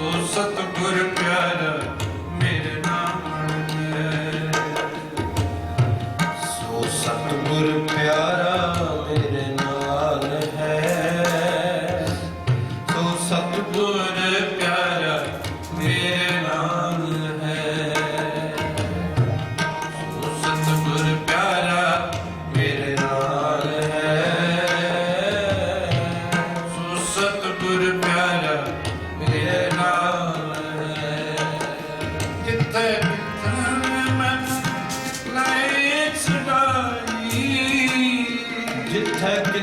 ਸੋ ਸਤਿਗੁਰ ਪਿਆਰਾ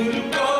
Tudo bom.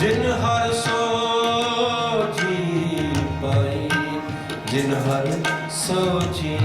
ਜਿਨ ਹਰ ਸੋ ਪਾਈ ਜਿਨ ਹਰ ਸੋ ਜੀ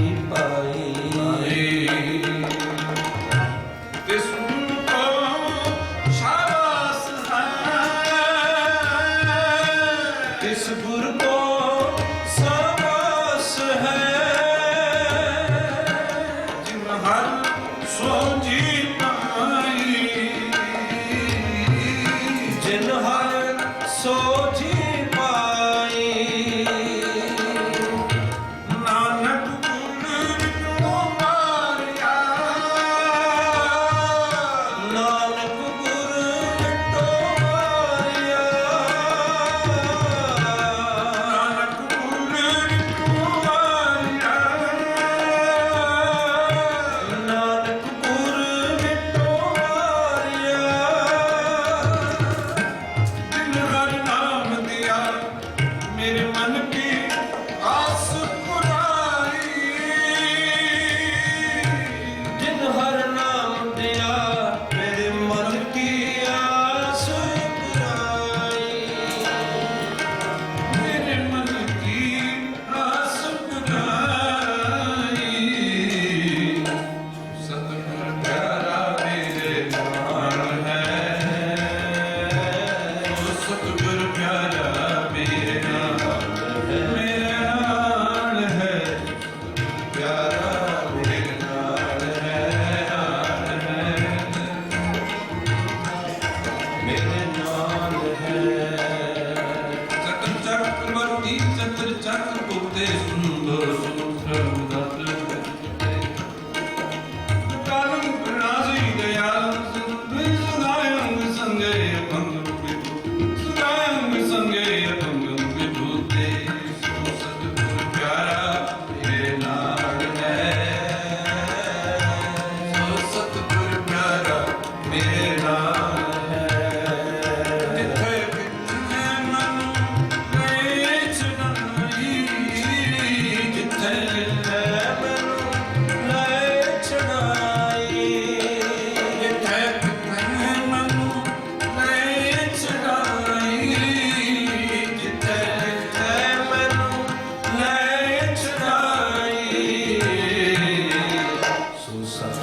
Santo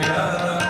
Santo